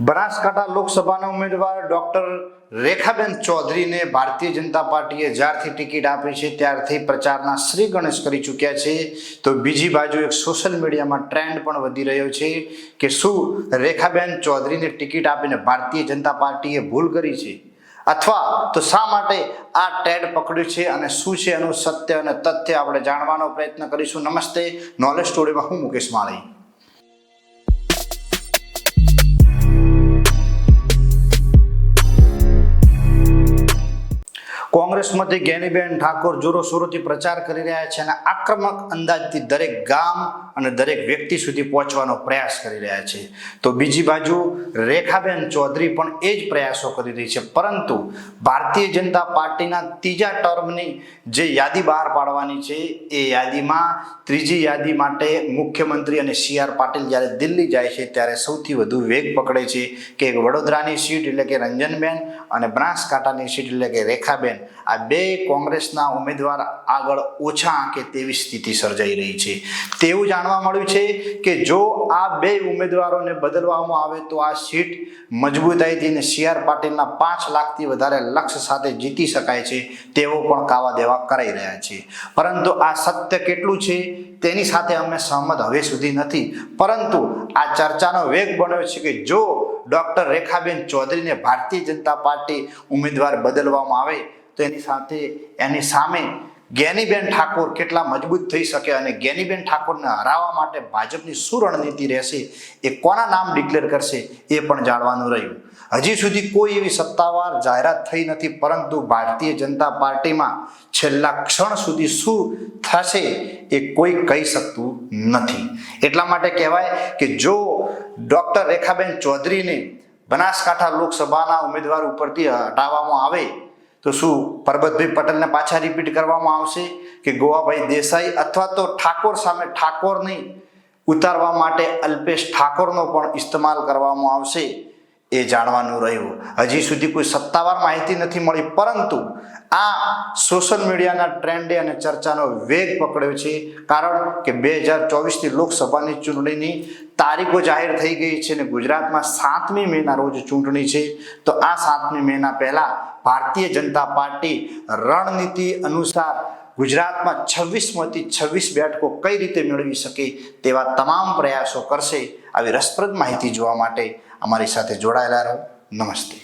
બનાસકાંઠા લોકસભાના ઉમેદવાર ડોક્ટર રેખાબેન ચૌધરીને ભારતીય જનતા પાર્ટીએ જ્યારથી ટિકિટ આપી છે, ત્યારથી પ્રચારના શ્રી ગણેશ કરી ચૂક્યા છે. તો બીજી બાજુ એક સોશિયલ મીડિયામાં ટ્રેન્ડ પણ વધી રહ્યો છે કે શું રેખાબેન ચૌધરીને ટિકિટ આપીને ભારતીય જનતા પાર્ટીએ ભૂલ કરી છે? અથવા તો શા માટે આ ટેડ પકડ્યું છે અને શું છે એનું સત્ય અને તથ્ય આપણે જાણવાનો પ્રયત્ન કરીશું. નમસ્તે નોલેજ સ્ટોરીમાં હું મુકેશ માળી. કોંગ્રેસમાંથી જ્ઞાનીબેન ઠાકોર જોરોશોરોથી પ્રચાર કરી રહ્યા છે અને આક્રમક અંદાજથી દરેક ગામ અને દરેક વ્યક્તિ સુધી પહોંચવાનો પ્રયાસ કરી રહ્યા છે. તો બીજી બાજુ રેખાબેન ચૌધરી પણ એ જ પ્રયાસો કરી રહી છે. પરંતુ ભારતીય જનતા પાર્ટીના ત્રીજા ટર્મની જે યાદી બહાર પાડવાની છે, એ યાદીમાં ત્રીજી યાદી માટે મુખ્યમંત્રી અને સી આર પાટીલ જ્યારે દિલ્હી જાય છે, ત્યારે સૌથી વધુ વેગ પકડે છે કે વડોદરાની સીટ એટલે કે રંજનબેન અને બનાસકાંઠાની સીટ એટલે કે રેખાબેન. આ બે કોંગ્રેસના ઉમેદવાર આગળ ઓછા આંકે તેવી સ્થિતિ સર્જાઈ રહી છે. તેવું જાણવા મળ્યું છે કે જો આ બે ઉમેદવારોને બદલવામાં આવે તો આ સીટ મજબૂતાઈથી અને સી આર પાટીલના પાંચ લાખથી વધારે લક્ષ્ય સાથે જીતી શકાય છે તેવો પણ કાવા દેવા કરાઈ રહ્યા છે. પરંતુ આ સત્ય કેટલું છે તેની સાથે અમે સહમત હવે સુધી નથી. પરંતુ આ ચર્ચાનો વેગ બન્યો છે કે જો ડોક્ટર રેખાબેન ચૌધરીને ભારતીય જનતા પાર્ટી ઉમેદવાર બદલવામાં આવે તો એની સાથે એની સામે જ્ઞાનીબેન ઠાકોર કેટલા મજબૂત થઈ શકે અને જ્ઞાનીબેન ઠાકોરને હરાવવા માટે ભાજપની શું રણનીતિ રહેશે, એ કોના નામ ડિક્લેર કરશે, એ પણ જાણવાનું રહ્યું. હજી સુધી કોઈ એવી સત્તાવાર જાહેરાત થઈ નથી, પરંતુ ભારતીય જનતા પાર્ટીમાં છેલ્લા ક્ષણ સુધી શું થશે એ કોઈ કહી શકતું નથી. એટલા માટે કહેવાય કે જો ડૉક્ટર રેખાબેન ચૌધરીને બનાસકાંઠા લોકસભાના ઉમેદવાર ઉપરથી હટાવવામાં આવે તો શું પરબતભાઈ પટેલને પાછા રિપીટ કરવામાં આવશે કે ગોવાભાઈ દેસાઈ અથવા તો ઠાકોર સામે ઠાકોરની ઉતારવા માટે અલ્પેશ ઠાકોરનો પણ ઇસ્તેમાલ કરવામાં આવશે એ જાણવાનું રહ્યું. હજી સુધી કોઈ સત્તાવાર માહિતી નથી મળી, પરંતુ આ સોશિયલ મીડિયાના ટ્રેન્ડે અને ચર્ચાનો વેગ પકડ્યો છે. કારણ કે બે હજાર ચોવીસની લોકસભાની ચૂંટણીની તારીખો જાહેર થઈ ગઈ છે અને ગુજરાતમાં સાતમી મેના રોજ ચૂંટણી છે, તો આ સાતમી મેના પહેલા ભારતીય જનતા પાર્ટી રણનીતિ અનુસાર ગુજરાતમાં છવ્વીસમાંથી છવ્વીસ બેઠકો કઈ રીતે મેળવી શકે તેવા તમામ પ્રયાસો કરશે, આવી રસપ્રદ માહિતી જોવા માટે અમારી સાથે જોડાયેલા રહો. નમસ્તે.